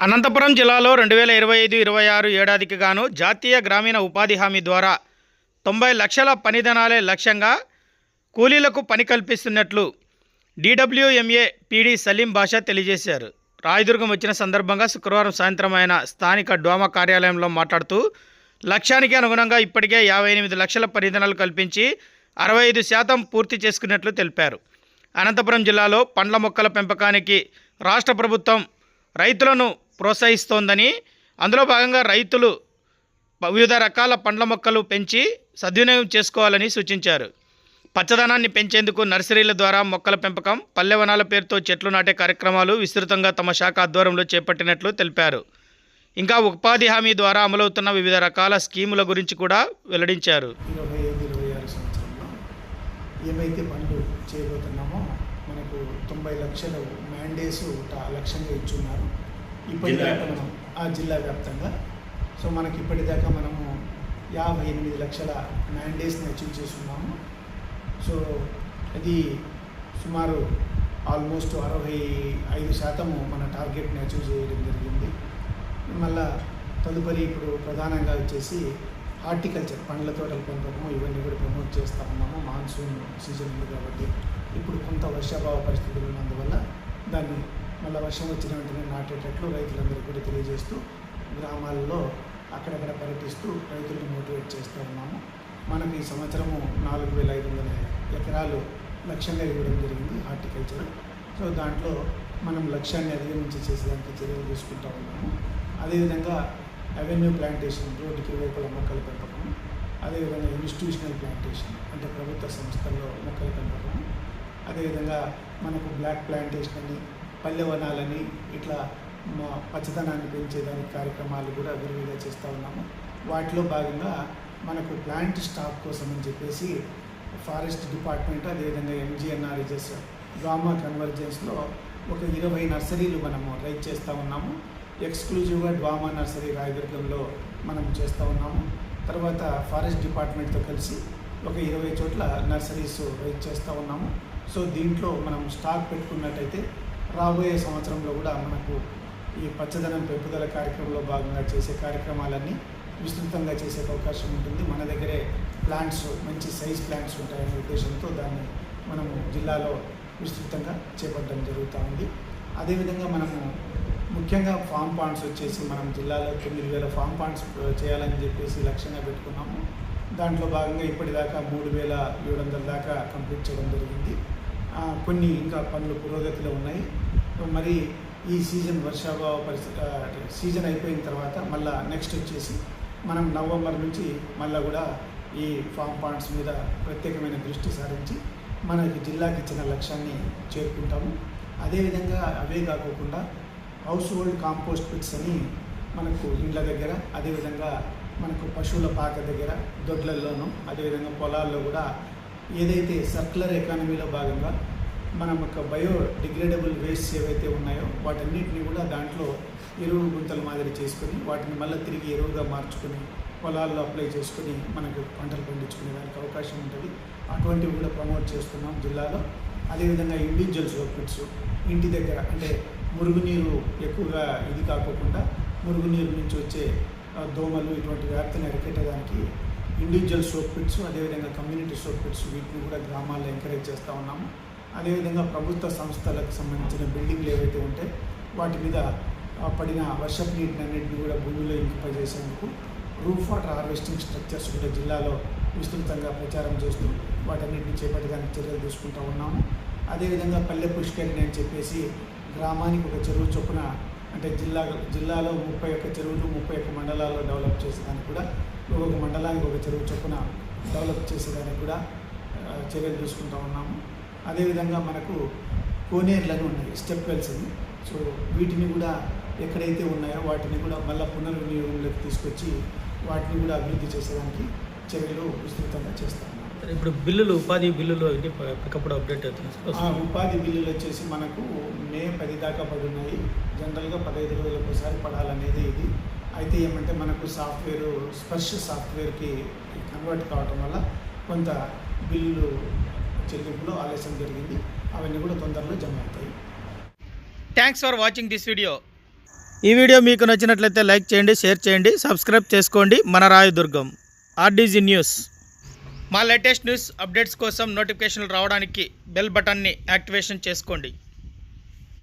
అనంతపురం జిల్లాలో రెండు వేల ఇరవై ఐదు ఇరవై ఆరు ఏడాదికి గాను జాతీయ గ్రామీణ ఉపాధి హామీ ద్వారా తొంభై లక్షల పనిదినాలే లక్ష్యంగా కూలీలకు పని కల్పిస్తున్నట్లు డీడబ్ల్యూఎంఏ పీడీ సలీం బాషా తెలియజేశారు. రాయదుర్గం వచ్చిన సందర్భంగా శుక్రవారం సాయంత్రం ఆయన స్థానిక డోమా కార్యాలయంలో మాట్లాడుతూ లక్ష్యానికి అనుగుణంగా ఇప్పటికే యాభై ఎనిమిది లక్షల పనిదినాలు కల్పించి అరవై ఐదు శాతం పూర్తి చేసుకున్నట్లు తెలిపారు. అనంతపురం జిల్లాలో పండ్ల మొక్కల పెంపకానికి రాష్ట్ర ప్రభుత్వం రైతులను ప్రోత్సహిస్తోందని అందులో భాగంగా రైతులు వివిధ రకాల పండ్ల మొక్కలు పెంచి సద్వినియోగం చేసుకోవాలని సూచించారు. పచ్చదనాన్ని పెంచేందుకు నర్సరీల ద్వారా మొక్కల పెంపకం పల్లెవనాల పేరుతో చెట్లు నాటే కార్యక్రమాలు విస్తృతంగా తమ శాఖ ఆధ్వర్యంలో చేపట్టినట్లు తెలిపారు. ఇంకా ఉపాధి హామీ ద్వారా అమలవుతున్న వివిధ రకాల స్కీముల గురించి కూడా వెల్లడించారు. ఏమైతే పనులు చేయబోతున్నామో మనకు తొంభై లక్షల మ్యాండేస్ లక్ష్యంగా ఇచ్చున్నారు. ఇప్పటిదాకా మనం ఆ జిల్లా వ్యాప్తంగా. సో మనకి ఇప్పటిదాకా మనము యాభై ఎనిమిది లక్షల మ్యాండేస్ని అచీవ్ చేస్తున్నాము. సో అది సుమారు ఆల్మోస్ట్ అరవై ఐదు శాతము మన టార్గెట్ని అచీవ్ చేయడం జరిగింది. మళ్ళా తదుపరి ఇప్పుడు ప్రధానంగా వచ్చేసి హార్టికల్చర్ పండ్ల తోటల పెంపకము ఇవన్నీ కూడా ప్రమోట్ చేస్తూ ఉన్నాము. మాన్సూన్ సీజన్ ఉంది కాబట్టి ఇప్పుడు కొంత వర్షాభావ పరిస్థితులు ఉన్నందువల్ల దాన్ని మళ్ళీ వర్షం వచ్చిన వెంటనే నాటేటట్లు రైతులందరికీ కూడా తెలియజేస్తూ గ్రామాల్లో అక్కడక్కడ పర్యటిస్తూ రైతులను మోటివేట్ చేస్తూ ఉన్నాము. మనకు ఈ సంవత్సరము నాలుగు వేల ఐదు వందల ఎకరాలు లక్ష్యంగా ఇవ్వడం జరిగింది హార్టికల్చర్. సో దాంట్లో మనం లక్ష్యాన్ని అధిగమించి చేసేదానికి చర్యలు తీసుకుంటూ ఉన్నాము. అదేవిధంగా అవెన్యూ ప్లాంటేషన్ రోడ్డుకి వైపుల మొక్కలు పెంపకం. అదేవిధంగా ఇన్స్టిట్యూషనల్ ప్లాంటేషన్ అంటే ప్రభుత్వ సంస్థల్లో మొక్కలు పెంపకం. అదేవిధంగా మనకు బ్లాక్ ప్లాంటేషన్ అని పల్లెవనాలని ఇట్లా మా పచ్చదనాన్ని పెంచేదానికి కార్యక్రమాలు కూడా విరివిగా చేస్తూ ఉన్నాము. వాటిలో భాగంగా మనకు ప్లాంట్ స్టాక్ కోసం అని చెప్పేసి ఫారెస్ట్ డిపార్ట్మెంట్ అదేవిధంగా ఎంజిఎన్ఆర్ఎస్ఎస్ గామా కన్వర్జెన్స్లో ఒక ఇరవై నర్సరీలు మనము రైట్ చేస్తూ ఉన్నాము. ఎక్స్క్లూజివ్గా డ్వామా నర్సరీ రాయదుర్గంలో మనం చేస్తూ ఉన్నాము. తర్వాత ఫారెస్ట్ డిపార్ట్మెంట్తో కలిసి ఒక ఇరవై చోట్ల నర్సరీస్ రైట్ చేస్తూ ఉన్నాము. సో దీంట్లో మనం స్టాక్ పెట్టుకున్నట్టయితే రాబోయే సంవత్సరంలో కూడా మనకు ఈ పచ్చదనం పెంపుదల కార్యక్రమంలో భాగంగా చేసే కార్యక్రమాలన్నీ విస్తృతంగా చేసే అవకాశం ఉంటుంది. మన దగ్గరే ప్లాంట్స్ మంచి సైజ్ ప్లాంట్స్ ఉంటాయనే ఉద్దేశంతో దాన్ని మనము జిల్లాలో విస్తృతంగా చేపట్టడం జరుగుతూ ఉంది. అదేవిధంగా మనము ముఖ్యంగా ఫామ్ పాండ్స్ వచ్చేసి మనం జిల్లాలో తొమ్మిది వేల ఫామ్ పాండ్స్ చేయాలని చెప్పేసి లక్ష్యంగా పెట్టుకున్నాము. దాంట్లో భాగంగా ఇప్పటిదాకా మూడు వేల ఏడు వందల దాకా కంప్లీట్ చేయడం జరిగింది. కొన్ని ఇంకా పనులు పురోగతిలో ఉన్నాయి. మరి ఈ సీజన్ వర్షాభావ పరిస్థితి సీజన్ అయిపోయిన తర్వాత మళ్ళా నెక్స్ట్ వచ్చేసి మనం నవంబర్ నుంచి మళ్ళా కూడా ఈ ఫామ్ పాండ్స్ మీద ప్రత్యేకమైన దృష్టి సారించి మనకి జిల్లాకి ఇచ్చిన లక్ష్యాన్ని చేరుకుంటాము. అదేవిధంగా అవే కాకోకుండా హౌస్ హోల్డ్ కాంపోస్ట్ పిట్స్ అని మనకు ఇండ్ల దగ్గర అదేవిధంగా మనకు పశువుల పాక దగ్గర దొడ్లల్లోనూ అదేవిధంగా పొలాల్లో కూడా ఏదైతే సర్క్యులర్ ఎకానమీలో భాగంగా మనం యొక్క బయో డిగ్రేడబుల్ వేస్ట్ ఏవైతే ఉన్నాయో వాటన్నిటిని కూడా దాంట్లో ఎరువు గుంతల మాదిరి చేసుకొని వాటిని మళ్ళీ తిరిగి ఎరువుగా మార్చుకొని పొలాల్లో అప్లై చేసుకొని మనకు పంటలు పండించుకునే దానికి అవకాశం ఉంటుంది. అటువంటివి కూడా ప్రమోట్ చేస్తున్నాం జిల్లాలో. అదేవిధంగా ఇండివిజువల్ సోపిట్స్ ఇంటి దగ్గర అంటే మురుగునీరు ఎక్కువగా ఇది కాకోకుండా మురుగునీరు నుంచి వచ్చే దోమలు ఇటువంటి వ్యాప్తిని అరికెట్టడానికి ఇండివిజువల్ సోప్ పిట్స్ అదేవిధంగా కమ్యూనిటీ సోప్ పిట్స్ వీటిని కూడా గ్రామాల్లో ఎంకరేజ్ చేస్తూ ఉన్నాము. అదేవిధంగా ప్రభుత్వ సంస్థలకు సంబంధించిన బిల్డింగ్లు ఏవైతే ఉంటాయి వాటి మీద పడిన వర్షపు నీటిని అన్నింటినీ కూడా భూమిలో ఇంకింపజేసేందుకు రూఫ్ వాటర్ హార్వెస్టింగ్ స్ట్రక్చర్స్ కూడా జిల్లాలో విస్తృతంగా ప్రచారం చేస్తూ వాటన్నింటిని చేపట్టడానికి చర్యలు తీసుకుంటూ ఉన్నాము. అదేవిధంగా పల్లె పుష్కరిణి అని చెప్పేసి గ్రామానికి ఒక చెరువు చొప్పున అంటే జిల్లా జిల్లాలో ముప్పై ఒక్క చెరువులు ముప్పై ఒక్క మండలాల్లో డెవలప్ చేసేదానికి కూడా ఒక్కొక్క మండలానికి ఒక చెరువు చొప్పున డెవలప్ చేసేదానికి కూడా చర్యలు తీసుకుంటూ ఉన్నాము. అదేవిధంగా మనకు కోనేర్లను ఉన్నాయి స్టెప్ వెల్స్ అని. సో వీటిని కూడా ఎక్కడైతే ఉన్నాయో వాటిని కూడా మళ్ళీ పునర్వినియోగంలోకి తీసుకొచ్చి వాటిని కూడా అభివృద్ధి చేసేదానికి చర్యలు విస్తృతంగా చేస్తాము ఇప్పుడు బిల్లులు ఉపాధి బిల్లులు ఎప్పటికప్పుడు అప్డేట్ అవుతుంది ఉపాధి బిల్లులు వచ్చేసి మనకు మే పది దాకా పడున్నాయి. జనరల్గా పదహైదు రోజులకు ఒకసారి పడాలనేది ఇది. అయితే ఏమంటే మనకు సాఫ్ట్వేర్ స్పర్శ సాఫ్ట్వేర్కి కన్వర్ట్ కావటం వల్ల కొంత బిల్లు చెల్లింపులో ఆలస్యం జరిగింది. అవన్నీ కూడా తొందరలో జమ అవుతాయి. Thanks for watching this video ఈ వీడియో మీకు నచ్చినట్లయితే లైక్ చేయండి షేర్ చేయండి సబ్స్క్రైబ్ చేసుకోండి. మన రాయదుర్గం ఆర్డీజీ న్యూస్. మా లేటెస్ట్ న్యూస్ అప్డేట్స్ కోసం నోటిఫికేషన్లు రావడానికి బెల్ బటన్ని యాక్టివేషన్ చేసుకోండి.